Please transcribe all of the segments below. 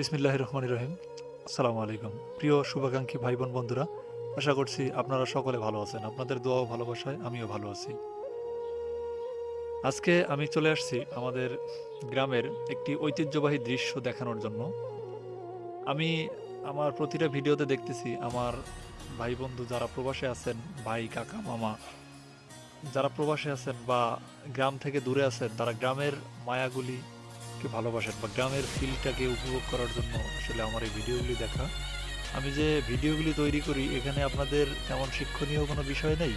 বিসমিল্লাহ রহমান রহিম আসসালামু আলাইকুম প্রিয় শুভাকাঙ্ক্ষী ভাই বোন বন্ধুরা, আশা করছি আপনারা সকলে ভালো আছেন। আপনাদের দোয়াও ভালোবাসায় আমিও ভালো আছি। আজকে আমি চলে আসছি আমাদের গ্রামের একটি ঐতিহ্যবাহী দৃশ্য দেখানোর জন্য। আমি আমার প্রতিটা ভিডিওতে দেখতেছি আমার ভাই বন্ধু যারা প্রবাসে আছেন, ভাই, কাকা, মামা, যারা প্রবাসে আছেন বা গ্রাম থেকে দূরে আছেন, তারা গ্রামের মায়াগুলি ভালোবাসেন বা গ্রামের ফিলটাকে উপভোগ করার জন্য আসলে আমার এই ভিডিওগুলি দেখা। আমি যে ভিডিওগুলি তৈরি করি, এখানে আপনাদের তেমন শিক্ষণীয় কোনো বিষয় নেই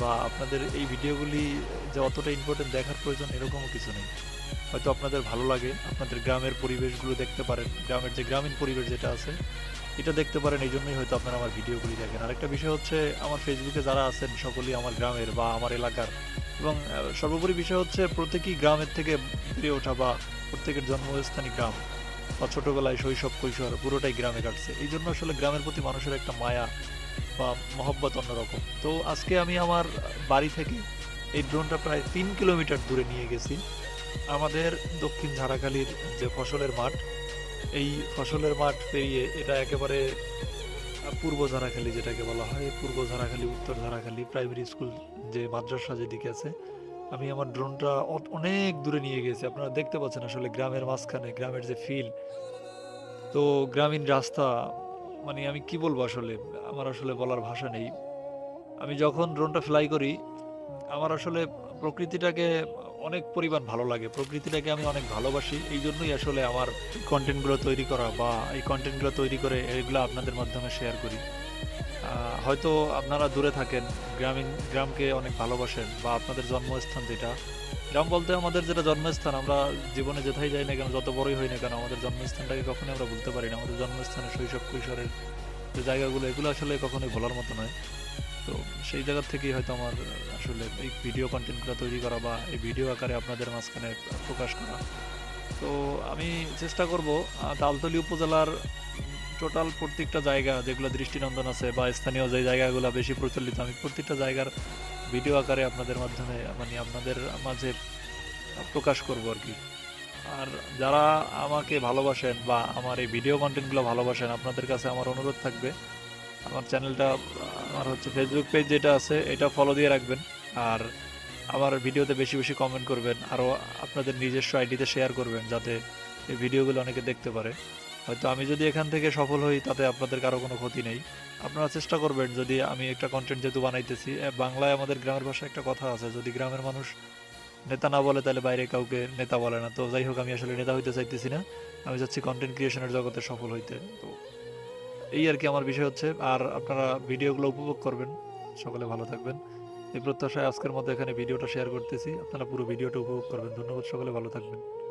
বা আপনাদের এই ভিডিওগুলি যে অতটা ইম্পর্টেন্ট দেখার প্রয়োজন এরকমও কিছু নেই। হয়তো আপনাদের ভালো লাগে, আপনাদের গ্রামের পরিবেশগুলো দেখতে পারেন, গ্রামের যে গ্রামীণ পরিবেশ যেটা আছে, এটা দেখতে পারেন, এই জন্যই হয়তো আপনারা আমার ভিডিওগুলি দেখেন। আরেকটা বিষয় হচ্ছে, আমার ফেসবুকে যারা আছেন, সকলেই আমার গ্রামের বা আমার এলাকার এবং সর্বোপরি বিষয় হচ্ছে প্রত্যেকই গ্রামের থেকে বেড়ে ওঠা বা প্রত্যেকের জন্মস্থানই গ্রাম বা ছোটবেলায় শৈশব, কৈশোর পুরোটাই গ্রামে কাটছে। এই জন্য আসলে গ্রামের প্রতি মানুষের একটা মায়া বা মহব্বত অন্যরকম। তো আজকে আমি আমার বাড়ি থেকে এই ড্রোনটা প্রায় তিন কিলোমিটার দূরে নিয়ে গেছি। আমাদের দক্ষিণ ঝাড়াখালীর যে ফসলের মাঠ, এই ফসলের মাঠ পেরিয়ে এটা একেবারে পূর্ব ঝাড়াখালী যেটাকে বলা হয়, পূর্ব ঝাড়াখালী, উত্তর ঝাড়াখালী প্রাইমারি স্কুল যে মাদ্রাসা যেদিকে আছে, আমি আমার ড্রোনটা অনেক দূরে নিয়ে গেছি। আপনারা দেখতে পাচ্ছেন আসলে গ্রামের মাঝখানে, গ্রামের যে ফিল তো গ্রামীণ রাস্তা মানে আমি কি বলব আসলে, আমার আসলে বলার ভাষা নেই। আমি যখন ড্রোনটা ফ্লাই করি, আমার আসলে প্রকৃতিটাকে অনেক পরিমাণ ভালো লাগে। প্রকৃতিটাকে আমি অনেক ভালোবাসি। এই জন্যই আসলে আমার কন্টেন্টগুলো তৈরি করা বা এই কন্টেন্টগুলো তৈরি করে এগুলো আপনাদের মাধ্যমে শেয়ার করি। হয়তো আপনারা দূরে থাকেন, গ্রামীণ, গ্রামকে অনেক ভালোবাসেন বা আপনাদের জন্মস্থান যেটা। গ্রাম বলতে আমাদের যেটা জন্মস্থান, আমরা জীবনে যেথায় যাই না কেন, যত বড়ই হই না কেন, আমাদের জন্মস্থানটাকে কখনোই আমরা বলতে পারি না। আমাদের জন্মস্থানে শৈশব কৈশোরের যে জায়গাগুলো, এগুলো আসলে কখনোই ভোলার মতো নয়। তো সেই জায়গা থেকেই হয়তো আমার আসলে এই ভিডিও কন্টেন্টগুলো তৈরি করা বা এই ভিডিও আকারে আপনাদের মাঝখানে প্রকাশ করা। তো আমি চেষ্টা করব তালতলি উপজেলার টোটাল প্রত্যেকটা জায়গা যেগুলো দৃষ্টিনন্দন আছে বা স্থানীয় যে জায়গাগুলো বেশি প্রচলিত, আমি প্রত্যেকটা জায়গার ভিডিও আকারে আপনাদের মাধ্যমে মানে আপনাদের মাঝে প্রকাশ করব আর কি। আর যারা আমাকে ভালোবাসেন বা আমার এই ভিডিও কন্টেন্টগুলো ভালোবাসেন, আপনাদের কাছে আমার অনুরোধ থাকবে। আমার চ্যানেলটা আমার হচ্ছে ফেসবুক পেজ যেটা আছে, এটা ফলো দিয়ে রাখবেন। আর আমার ভিডিওতে বেশি বেশি কমেন্ট করবেন, আরও আপনাদের নিজস্ব আইডিতে শেয়ার করবেন, যাতে এই ভিডিওগুলো অনেকে দেখতে পারে। হয়তো আমি যদি এখান থেকে সফল হই, তাতে আপনাদের কারও কোনো ক্ষতি নেই। আপনারা চেষ্টা করবেন, যদি আমি একটা কন্টেন্ট যেহেতু বানাইতেছি বাংলায় আমাদের গ্রামের ভাষায় একটা কথা আছে, যদি গ্রামের মানুষ নেতা না বলে তাহলে বাইরে কাউকে নেতা বলে না। তো যাই হোক, আমি আসলে নেতা হইতে চাইতেছি না। আমি চাচ্ছি কন্টেন্ট ক্রিয়েশনের জগতে সফল হইতে। তো এই আর কি আমার বিষয় হচ্ছে। আর আপনারা ভিডিওগুলো উপভোগ করবেন। সকলে ভালো থাকবেন। এই প্রত্যাশায় আজকের মধ্যে এখানে ভিডিওটা শেয়ার করতেছি। আপনারা পুরো ভিডিওটা উপভোগ করবেন। ধন্যবাদ সকলে, ভালো থাকবেন।